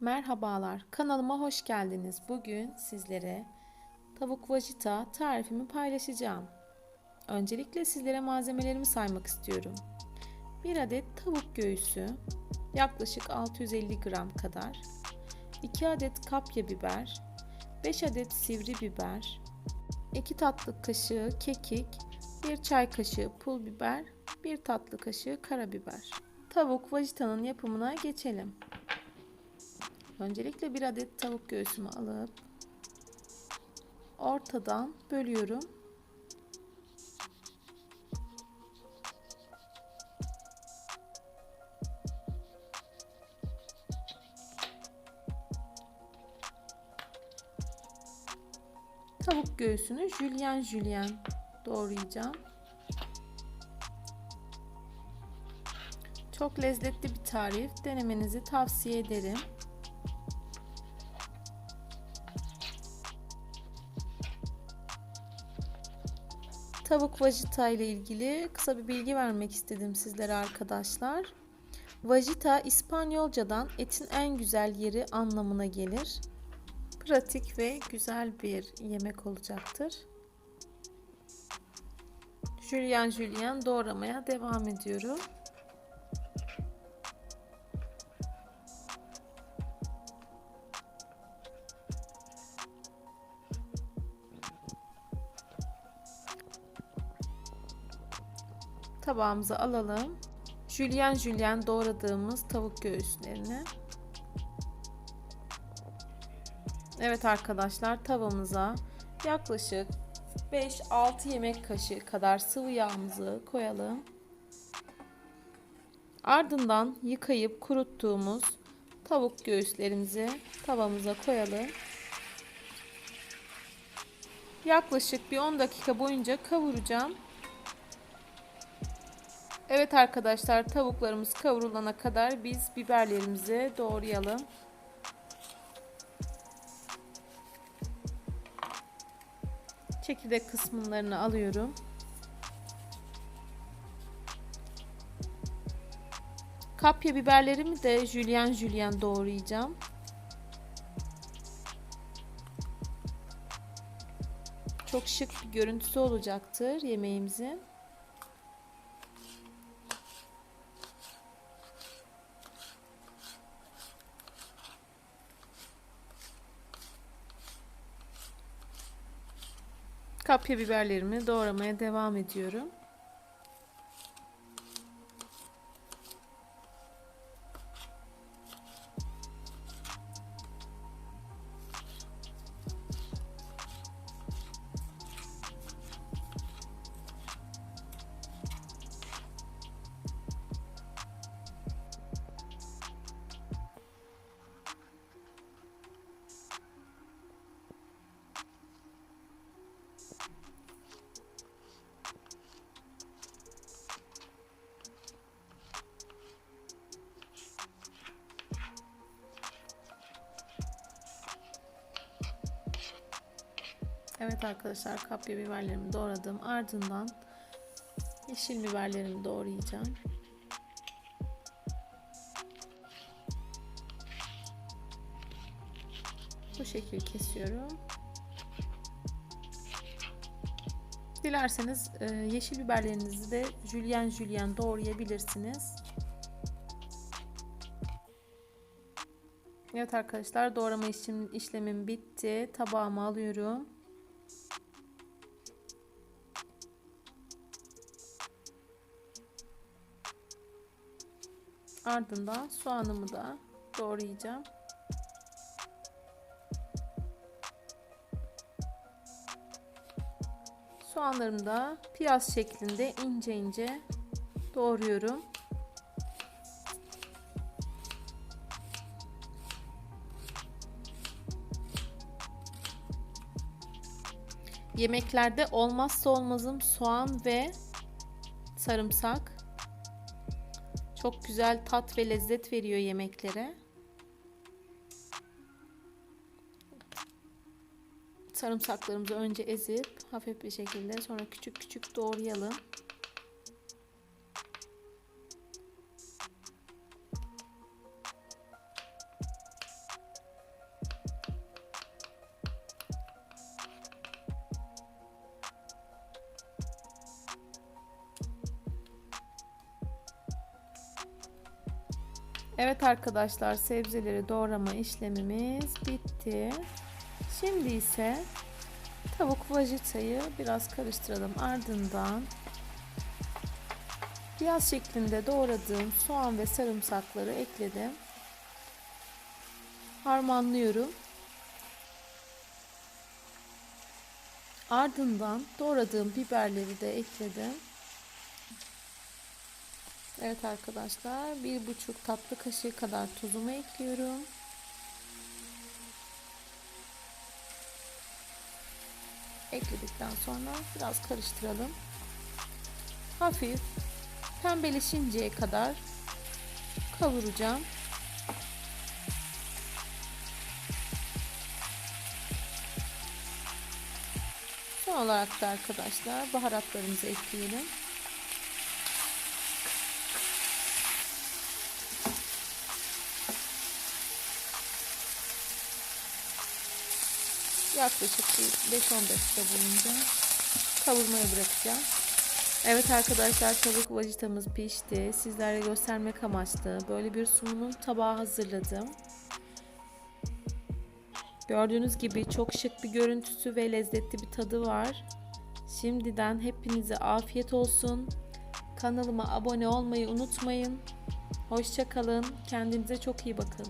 Merhabalar, kanalıma hoş geldiniz. Bugün sizlere tavuk vajita tarifimi paylaşacağım. Öncelikle sizlere malzemelerimi saymak istiyorum. 1 adet tavuk göğsü, yaklaşık 650 gram kadar, 2 adet kapya biber, 5 adet sivri biber, 2 tatlı kaşığı kekik, 1 çay kaşığı pul biber, 1 tatlı kaşığı karabiber. Tavuk vajitanın yapımına geçelim. Öncelikle bir adet tavuk göğsümü alıp ortadan bölüyorum. Tavuk göğsünü jülyen jülyen doğrayacağım. Çok lezzetli bir tarif. Denemenizi tavsiye ederim. Tavuk vajita ile ilgili kısa bir bilgi vermek istedim sizlere arkadaşlar. Vajita İspanyolcadan etin en güzel yeri anlamına gelir. Pratik ve güzel bir yemek olacaktır. Jülyen jülyen doğramaya devam ediyorum. tabağımıza alalım. Jülyen jülyen doğradığımız tavuk göğüslerini. Evet arkadaşlar tavamıza yaklaşık 5-6 yemek kaşığı kadar sıvı yağımızı koyalım. Ardından yıkayıp kuruttuğumuz tavuk göğüslerimizi tavamıza koyalım. Yaklaşık bir 10 dakika boyunca kavuracağım. Evet arkadaşlar tavuklarımız kavrulana kadar biz biberlerimizi doğrayalım. Çekirdek kısımlarını alıyorum. Kapya biberlerimi de jülyen jülyen doğrayacağım. Çok şık bir görüntüsü olacaktır yemeğimizin. Kapya biberlerimi doğramaya devam ediyorum. Evet arkadaşlar kapya biberlerimi doğradım. Ardından yeşil biberlerimi doğrayacağım. Bu şekilde kesiyorum. Dilerseniz e, yeşil biberlerinizi de jülyen jülyen doğrayabilirsiniz. Evet arkadaşlar doğrama işlem, işlemim bitti. Tabağıma alıyorum. Ardından soğanımı da doğrayacağım. Soğanlarımı da piyaz şeklinde ince ince doğruyorum. Yemeklerde olmazsa olmazım soğan ve sarımsak. Çok güzel tat ve lezzet veriyor yemeklere. Sarımsaklarımızı önce ezip hafif bir şekilde sonra küçük küçük doğrayalım. Evet arkadaşlar sebzeleri doğrama işlemimiz bitti. Şimdi ise tavuk vajitayı biraz karıştıralım. Ardından piyaz şeklinde doğradığım soğan ve sarımsakları ekledim. Harmanlıyorum. Ardından doğradığım biberleri de ekledim. Evet arkadaşlar bir buçuk tatlı kaşığı kadar tuzumu ekliyorum. Ekledikten sonra biraz karıştıralım. Hafif pembeleşinceye kadar kavuracağım. Son olarak da arkadaşlar baharatlarımızı ekleyelim. Yaklaşık bir 5-10 dakika boyunca kavurmaya bırakacağım. Evet arkadaşlar tavuk vajitamız pişti. Sizlere göstermek amaçlı böyle bir sunum tabağı hazırladım. Gördüğünüz gibi çok şık bir görüntüsü ve lezzetli bir tadı var. Şimdiden hepinize afiyet olsun. Kanalıma abone olmayı unutmayın. Hoşça kalın. Kendinize çok iyi bakın.